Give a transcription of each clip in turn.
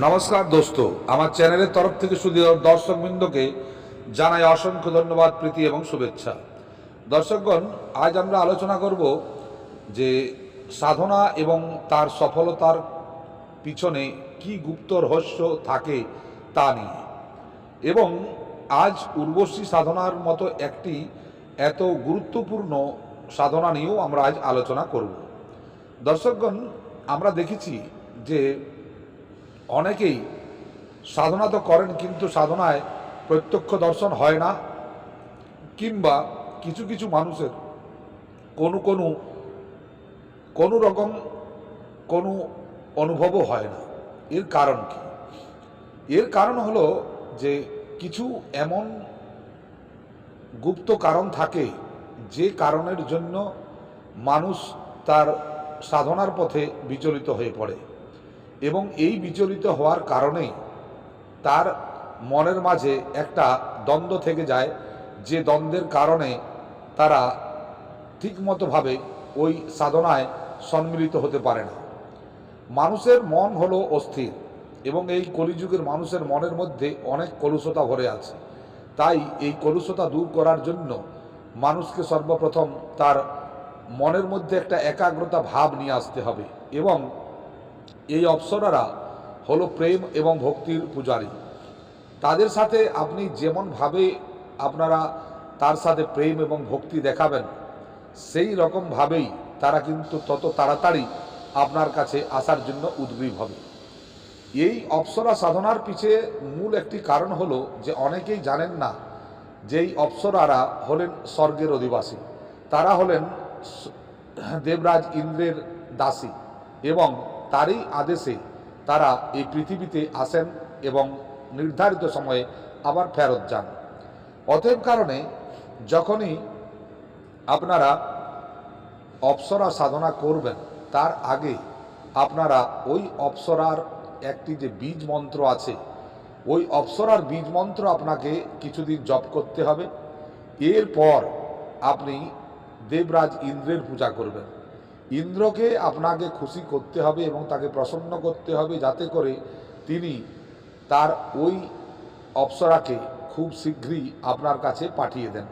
নমস্কার দোস্ত, আমার চ্যানেলের তরফ থেকে শুধু দর্শকবৃন্দকে জানাই অসংখ্য ধন্যবাদ, প্রীতি এবং শুভেচ্ছা। দর্শকগণ, আজ আমরা আলোচনা করব যে সাধনা এবং তার সফলতার পিছনে কি গুপ্ত রহস্য থাকে তা নিয়ে। এবং আজ উর্বশী সাধনার মতো একটি এত গুরুত্বপূর্ণ সাধনা নিয়েও আমরা আজ আলোচনা করব। দর্শকগণ, আমরা দেখেছি যে অনেকেই সাধনা তো করেন, কিন্তু সাধনায় প্রত্যক্ষ দর্শন হয় না, কিংবা কিছু কিছু মানুষের কোনো কোনো কোনো রকম কোনো অনুভবও হয় না। এর কারণ কি? এর কারণ হলো যে কিছু এমন গুপ্ত কারণ থাকে যে কারণের জন্য মানুষ তার সাধনার পথে বিচলিত হয়ে পড়ে। এবং এই বিচলিত হওয়ার কারণেই তার মনের মাঝে একটা দ্বন্দ্ব থেকে যায়, যে দ্বন্দ্বের কারণে তারা ঠিকমতোভাবে ওই সাধনায় সম্মিলিত হতে পারে না। মানুষের মন হলো অস্থির এবং এই কলিযুগের মানুষের মনের মধ্যে অনেক কলুষতা ভরে আছে। তাই এই কলুষতা দূর করার জন্য মানুষকে সর্বপ্রথম তার মনের মধ্যে একটা একাগ্রতা ভাব নিয়ে আসতে হবে এবং এই অপ্সরারা হলো প্রেম এবং ভক্তির পূজারী। তাদের সাথে আপনি যেমনভাবে আপনারা তার সাথে প্রেম এবং ভক্তি দেখাবেন, সেই রকমভাবেই তারা কিন্তু তত তাড়াতাড়ি আপনার কাছে আসার জন্য উদ্গ্রীব হবে। এই অপ্সরা সাধনার পিছে মূল একটি কারণ হলো যে অনেকেই জানেন না যে এই অপ্সরারা হলেন স্বর্গের অধিবাসী। তারা হলেন দেবরাজ ইন্দ্রের দাসী এবং তারই আদেশে তারা এই পৃথিবীতে আসেন এবং নির্ধারিত সময়ে আবার ফেরত যান। অতএব কারণে যখনই আপনারা অপ্সরা সাধনা করবেন, তার আগে আপনারা ওই অপ্সরার একটি যে বীজ মন্ত্র আছে, ওই অপ্সরার বীজ মন্ত্র আপনাকে কিছুদিন জপ করতে হবে। এরপর আপনি দেবরাজ ইন্দ্রের পূজা করবেন। ইন্দ্রকে আপনাকে খুশি করতে হবে এবং তাকে প্রসন্ন করতে হবে যাতে করে তিনি তার ওই অপ্সরাকে খুব শীঘ্রই আপনার কাছে পাঠিয়ে দেন।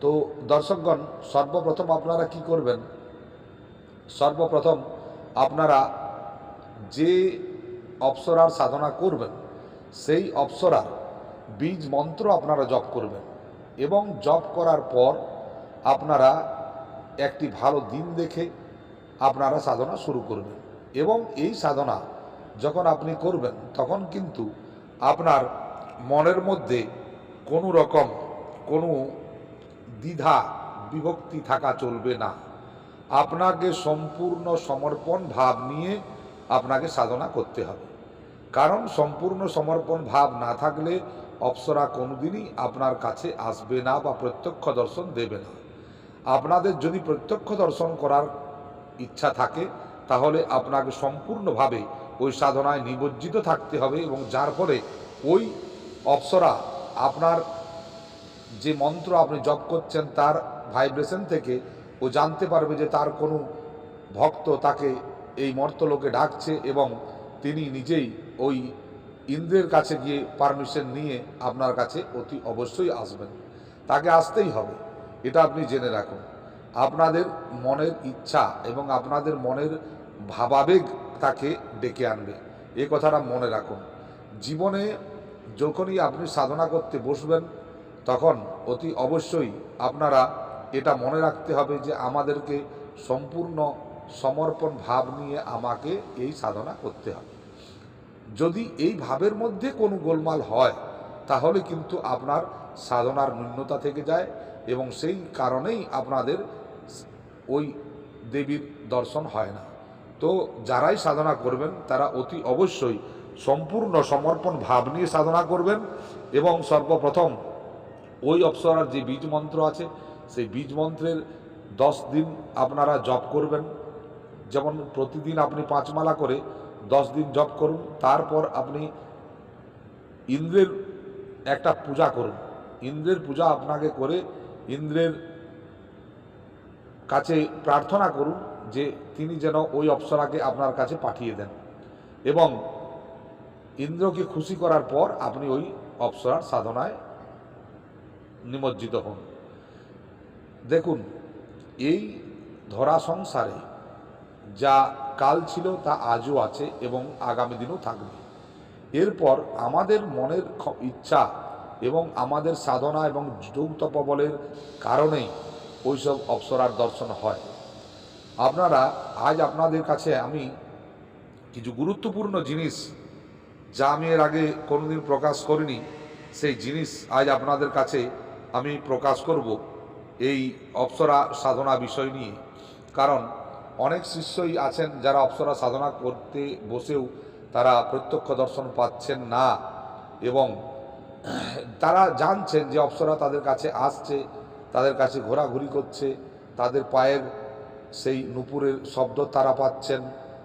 তো দর্শকগণ, সর্বপ্রথম আপনারা কি করবেন? সর্বপ্রথম আপনারা যে অপ্সরার সাধনা করবেন, সেই অপ্সরার বীজ মন্ত্র আপনারা জপ করবেন এবং জপ করার পর আপনারা একটি ভালো দিন দেখে আপনারা সাধনা শুরু করবেন। এবং এই সাধনা যখন আপনি করবেন, তখন কিন্তু আপনার মনের মধ্যে কোনো রকম কোনো দ্বিধা, বিভক্তি থাকা চলবে না। আপনাকে সম্পূর্ণ সমর্পণ ভাব নিয়ে আপনাকে সাধনা করতে হবে। কারণ সম্পূর্ণ সমর্পণ ভাব না থাকলে অপ্সরা কোনোদিনই আপনার কাছে আসবে না বা প্রত্যক্ষ দর্শন দেবে না। আপনাদের যদি প্রত্যক্ষ দর্শন করার ইচ্ছা থাকে, তাহলে আপনাকে সম্পূর্ণভাবে ওই সাধনায় নিবজ্জিত থাকতে হবে এবং যার ফলে ওই অপ্সরা আপনার যে মন্ত্র আপনি জপ করছেন তার ভাইব্রেশন থেকে ও জানতে পারবে যে তার কোনো ভক্ত তাকে এই মর্তলোকে ডাকছে এবং তিনি নিজেই ওই ইন্দ্রের কাছে গিয়ে পারমিশন নিয়ে আপনার কাছে অতি অবশ্যই আসবেন। তাকে আসতেই হবে, এটা আপনি জেনে রাখুন। আপনাদের মনের ইচ্ছা এবং আপনাদের মনের ভাবাবেগ তাকে ডেকে আনবে। এ কথাটা মনে রাখুন। জীবনে যখনই আপনি সাধনা করতে বসবেন, তখন অতি অবশ্যই আপনারা এটা মনে রাখতে হবে যে আমাদেরকে সম্পূর্ণ সমর্পণ ভাব নিয়ে আমাকে এই সাধনা করতে হবে। যদি এই ভাবের মধ্যে কোনো গোলমাল হয়, তাহলে কিন্তু আপনার সাধনার ন্যূনতা থেকে যায় এবং সেই কারণেই আপনাদের ওই দেবীর দর্শন হয় না। তো যারাই সাধনা করবেন, তারা অতি অবশ্যই সম্পূর্ণ সমর্পণ ভাব নিয়ে সাধনা করবেন এবং সর্বপ্রথম ওই অপ্সরার যে বীজ মন্ত্র আছে, সেই বীজ মন্ত্রের দশ দিন আপনারা জপ করবেন। যেমন প্রতিদিন আপনি পাঁচমালা করে দশ দিন জপ করুন, তারপর আপনি ইন্দ্রের একটা পূজা করুন। ইন্দ্রের পূজা আপনাকে করে ইন্দ্রের কাছে প্রার্থনা করুন যে তিনি যেন ওই অপ্সরাকে আপনার কাছে পাঠিয়ে দেন। এবং ইন্দ্রকে খুশি করার পর আপনি ওই অপ্সরার সাধনায় নিমজ্জিত হন। দেখুন, এই ধরা সংসারে যা কাল ছিল তা আজও আছে এবং আগামী দিনও থাকবে। এরপর আমাদের মনের ইচ্ছা এবং আমাদের সাধনা এবং যোগ তপবলের কারণেই ওইসব অপ্সরার দর্শন হয়। আপনারা, আজ আপনাদের কাছে আমি কিছু গুরুত্বপূর্ণ জিনিস যা আমি এর আগে কোনোদিন প্রকাশ করিনি, সেই জিনিস আজ আপনাদের কাছে আমি প্রকাশ করব এই অপ্সরা সাধনা বিষয় নিয়ে। কারণ, অনেক শিষ্যই আছেন যারা অপ্সরা সাধনা করতে বসেও তারা প্রত্যক্ষ দর্শন পাচ্ছেন না এবং তারা জানছেন যে অপ্সরা তাদের কাছে আসছে তাদের কাছে ঘোরাঘুরি করছে, তাদের পায়ের সেই নুপুরের শব্দ তারা পাচ্ছেন,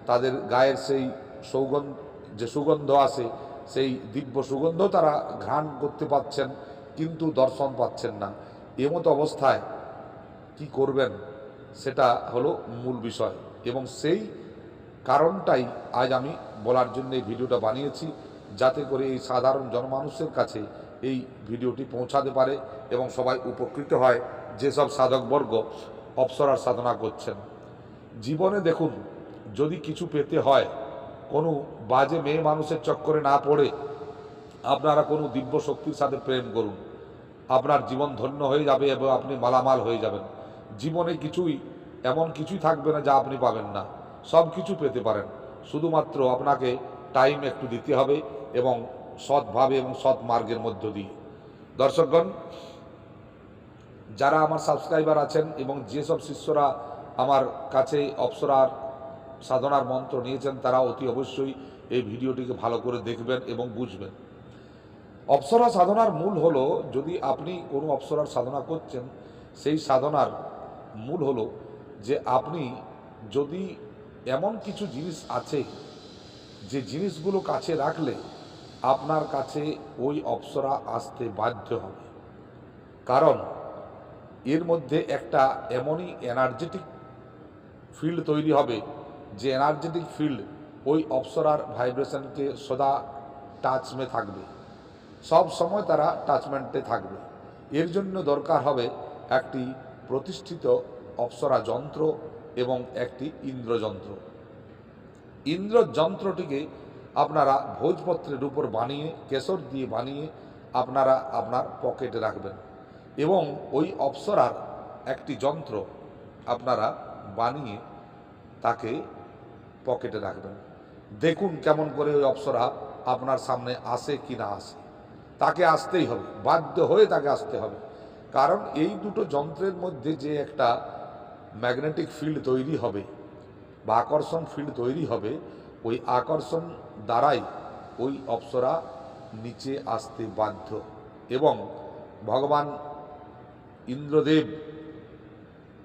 তাদের গায়ের সেই সৌগন্ধ, যে সুগন্ধ আসে সেই দিব্য সুগন্ধ তারা ঘ্রাণ করতে পাচ্ছেন, কিন্তু দর্শন পাচ্ছেন না। এমতো অবস্থায় কি করবেন? সেটা হলো মূল বিষয়। এবং সেই কারণটাই আজ আমি বলার জন্য এই ভিডিওটা বানিয়েছি, যাতে করে এই সাধারণ জনমানুষের কাছে এই ভিডিওটি পৌঁছাতে পারে এবং সবাই উপকৃত হয় যেসব সাধকবর্গ অপ্সরার সাধনা করছেন। জীবনে দেখুন, যদি কিছু পেতে হয়, কোনো বাজে মেয়ে মানুষের চক্করে না পড়ে, আপনারা কোনো দিব্য শক্তির সাথে প্রেম করুন। আপনার জীবন ধন্য হয়ে যাবে এবং আপনি মালামাল হয়ে যাবেন। জীবনে কিছুই, এমন কিছুই থাকবে না যা আপনি পাবেন না। সব কিছু পেতে পারেন। শুধুমাত্র আপনাকে টাইম একটু দিতে হবে এবং সৎভাবে এবং সৎ মার্গের মধ্য দিয়ে। দর্শকগণ, যারা আমার সাবস্ক্রাইবার আছেন এবং যেসব শিষ্যরা আমার কাছে অপ্সরার সাধনার মন্ত্র নিয়েছেন, তারা অতি অবশ্যই এই ভিডিওটিকে ভালো করে দেখবেন এবং বুঝবেন। অপসরা সাধনার মূল হলো, যদি আপনি কোনো অপ্সরার সাধনা করছেন, সেই সাধনার মূল হলো যে আপনি যদি এমন কিছু জিনিস আছে, যে জিনিসগুলো কাছে রাখলে আপনার কাছে ওই অপ্সরা আসতে বাধ্য হবে। কারণ এর মধ্যে একটা এমনই এনার্জেটিক ফিল্ড তৈরি হবে, যে এনার্জেটিক ফিল্ড ওই অপ্সরার ভাইব্রেশনকে সদা টাচ মে থাকবে। সব সময় তারা টাচমেন্টে থাকবে। এর জন্য দরকার হবে একটি প্রতিষ্ঠিত অপ্সরা যন্ত্র এবং একটি ইন্দ্রযন্ত্র। ইন্দ্র যন্ত্রটিকে আপনারা ভোজপত্রের উপর বানিয়ে, কেশর দিয়ে বানিয়ে আপনারা আপনার পকেটে রাখবেন। এবং ওই অপ্সরার একটি যন্ত্র আপনারা বানিয়ে তাকে পকেটে রাখবেন। দেখুন কেমন করে ওই অপ্সরা আপনার সামনে আসে কি না আসে। তাকে আসতেই হবে, বাধ্য হয়ে তাকে আসতে হবে। কারণ এই দুটো যন্ত্রের মধ্যে যে একটা ম্যাগনেটিক ফিল্ড তৈরি হবে বা আকর্ষণ ফিল্ড তৈরি হবে, ওই আকর্ষণ দ্বারাই ওই অপ্সরা নিচে আসতে বাধ্য। এবং ভগবান ইন্দ্রদেব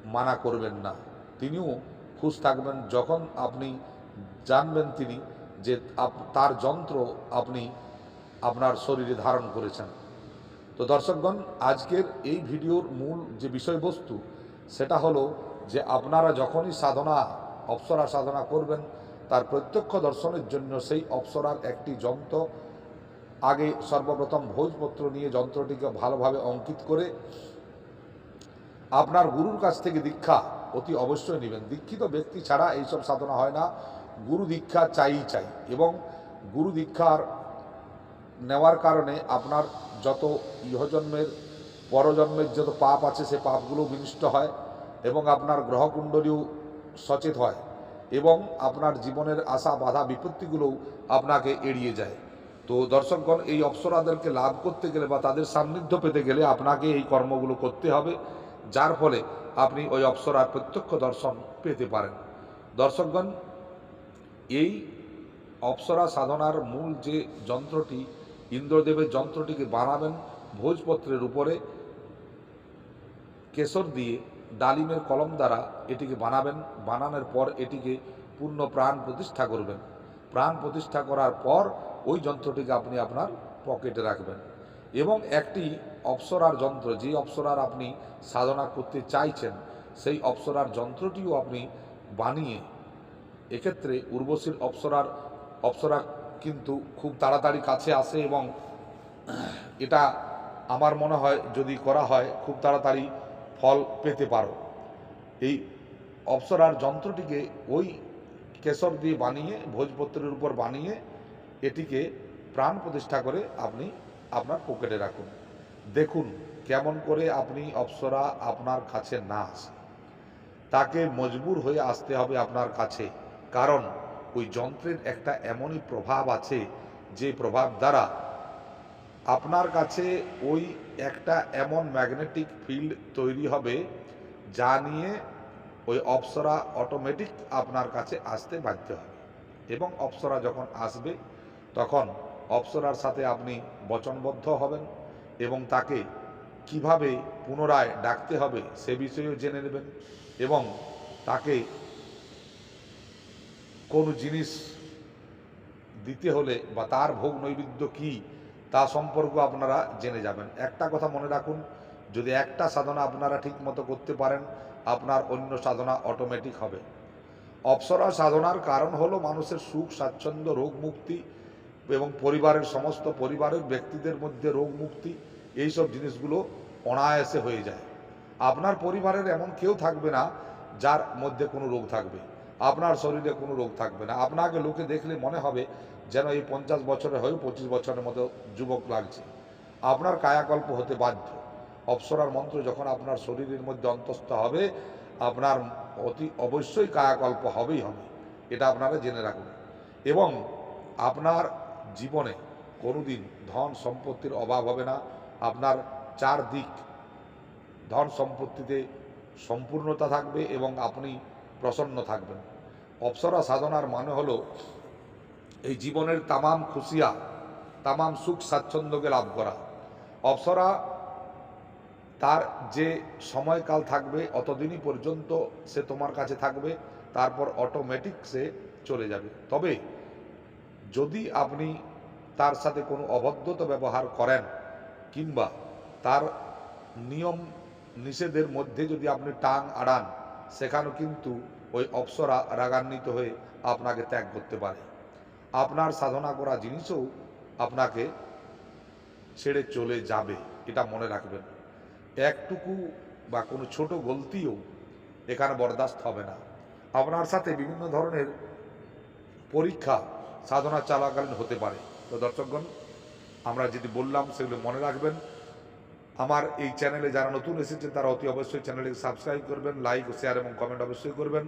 মানা করবেন না। তিনিও খুশ থাকবেন যখন আপনি জানবেন তিনি যে তার যন্ত্র আপনি আপনার শরীরে ধারণ করেছেন। তো দর্শকগণ, আজকের এই ভিডিওর মূল যে বিষয়বস্তু, সেটা হলো যে আপনারা যখনই সাধনা অপ্সরা সাধনা করবেন। তার প্রত্যক্ষ দর্শনের জন্য সেই অপ্সরার একটি যন্ত্র। আগে সর্বপ্রথম ভোজপত্র নিয়ে যন্ত্রটিকে ভালোভাবে অঙ্কিত করে আপনার গুরুর কাছ থেকে দীক্ষা অতি অবশ্যই নেবেন। দীক্ষিত ব্যক্তি ছাড়া এইসব সাধনা হয় না। গুরু দীক্ষা চাই চাই এবং গুরু দীক্ষার নেওয়ার কারণে আপনার যত ইহজন্মের, পরজন্মের যত পাপ আছে সে পাপগুলো বিনষ্ট হয় এবং আপনার গ্রহকুণ্ডলীও সচেত হয় এবং আপনার জীবনের আশা, বাধা, বিপত্তিগুলোও আপনাকে এড়িয়ে যায়। তো দর্শকগণ, এই অপ্সরাদেরকে লাভ করতে গেলে বা তাদের সান্নিধ্য পেতে গেলে আপনাকে এই কর্মগুলো করতে হবে, যার ফলে আপনি ওই অপ্সরার প্রত্যক্ষ দর্শন পেতে পারেন। দর্শকগণ, এই অপ্সরা সাধনার মূল যে যন্ত্রটি, ইন্দ্রদেবের যন্ত্রটিকে বানাবেন ভোজপত্রের উপরে কেশর দিয়ে ডালিমের কলম দ্বারা এটিকে বানাবেন। বানানোর পর এটিকে পূর্ণ প্রাণ প্রতিষ্ঠা করবেন। প্রাণ প্রতিষ্ঠা করার পর ওই যন্ত্রটিকে আপনি আপনার পকেটে রাখবেন। এবং একটি অপ্সরার যন্ত্র, যে অপ্সরার আপনি সাধনা করতে চাইছেন, সেই অপ্সরার যন্ত্রটিও আপনি বানিয়ে এক্ষেত্রে উর্বশীর অপ্সরার, অপ্সরা কিন্তু খুব তাড়াতাড়ি কাছে আসে এবং এটা আমার মনে হয় যদি করা হয়, খুব তাড়াতাড়ি ফল পেতে পারো। এই অপ্সরার যন্ত্রটিকে ওই কেশর দিয়ে বানিয়ে, ভোজপত্রের উপর বানিয়ে এটিকে প্রাণ প্রতিষ্ঠা করে আপনি আপনার পকেটে রাখুন। দেখুন কেমন করে আপনি অপ্সরা আপনার কাছে না আসে। তাকে মজবুর হয়ে আসতে হবে আপনার কাছে, কারণ ওই যন্ত্রের একটা এমনই প্রভাব আছে যে প্রভাব দ্বারা আপনার কাছে ওই একটা এমন ম্যাগনেটিক ফিল্ড তৈরি হবে যা নিয়ে ওই অপ্সরা অটোমেটিক আপনার কাছে আসতে বাধ্য হবে। এবং অপ্সরা যখন আসবে, তখন অপ্সরার সাথে আপনি বচনবদ্ধ হবেন এবং তাকে কীভাবে পুনরায় ডাকতে হবে সে বিষয়েও জেনে নেবেন এবং তাকে কোনো জিনিস দিতে হলে বা তার ভোগ নৈবেদ্য কী তা সম্পর্ক আপনারা জেনে যাবেন। একটা কথা মনে রাখুন, যদি একটা সাধনা আপনারা ঠিক মতো করতে পারেন, আপনার অন্য সাধনা অটোমেটিক হবে। অপসরা সাধনার কারণ হলো মানুষের সুখ, স্বাচ্ছন্দ্য, রোগ মুক্তি এবং পরিবারের সমস্ত পরিবারের ব্যক্তিদের মধ্যে রোগ মুক্তি, এইসব জিনিসগুলো অনায়াসে হয়ে যায়। আপনার পরিবারের এমন কেউ থাকবে না যার মধ্যে কোনো রোগ থাকবে। আপনার শরীরে কোনো রোগ থাকবে না। আপনাকে লোকে দেখলে মনে হবে যেন এই পঞ্চাশ বছরে হয়েও পঁচিশ বছরের মতো যুবক লাগছে। আপনার কায়াকল্প হতে বাধ্য। অপ্সরার মন্ত্র যখন আপনার শরীরের মধ্যে অন্তস্থ হবে, আপনার অতি অবশ্যই কায়াকল্প হবেই হবে। এটা আপনারা জেনে রাখুন। এবং আপনার জীবনে কোনোদিন ধন সম্পত্তির অভাব হবে না। আপনার চারদিক ধন সম্পত্তিতে সম্পূর্ণতা থাকবে এবং আপনি প্রসন্ন থাকবেন। অপ্সরা সাধনার মানে হলো এই জীবনের তামাম খুশিয়া, তামাম সুখ স্বাচ্ছন্দ্যকে লাভ করা। অপ্সরা তার যে সময়কাল থাকবে, অতদিনই পর্যন্ত সে তোমার কাছে থাকবে, তারপর অটোমেটিক সে চলে যাবে। তবে যদি আপনি তার সাথে কোনো অভদ্রতা ব্যবহার করেন, কিংবা তার নিয়ম নিষেধের মধ্যে যদি আপনি টাং আড়ান, সেখানেও কিন্তু ওই অপ্সরা রাগান্বিত হয়ে আপনাকে ত্যাগ করতে পারে। আপনার সাধনা করা জিনিসও আপনাকে ছেড়ে চলে যাবে, এটা মনে রাখবেন। একটুকু বা কোনো ছোট গলতিও এখানে বরদাস্ত হবে না। আপনার সাথে বিভিন্ন ধরনের পরীক্ষা সাধনা চলাকালীন হতে পারে। তো দর্শকগণ, আমরা যদি বললাম সেগুলো মনে রাখবেন। আমার এই চ্যানেলে যারা নতুন এসেছে তারা অতি অবশ্যই চ্যানেলটিকে সাবস্ক্রাইব করবেন, লাইক শেয়ার এবং কমেন্ট অবশ্যই করবেন।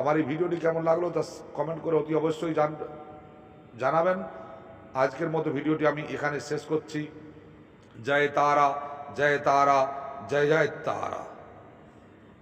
আমার এই ভিডিওটি কেমন লাগল তা কমেন্ট করে অতি অবশ্যই জান জানাবেন। আজকের মতো ভিডিওটি আমি এখানে শেষ করছি। জয় তারা জয় তারা, জয় জয় তারা।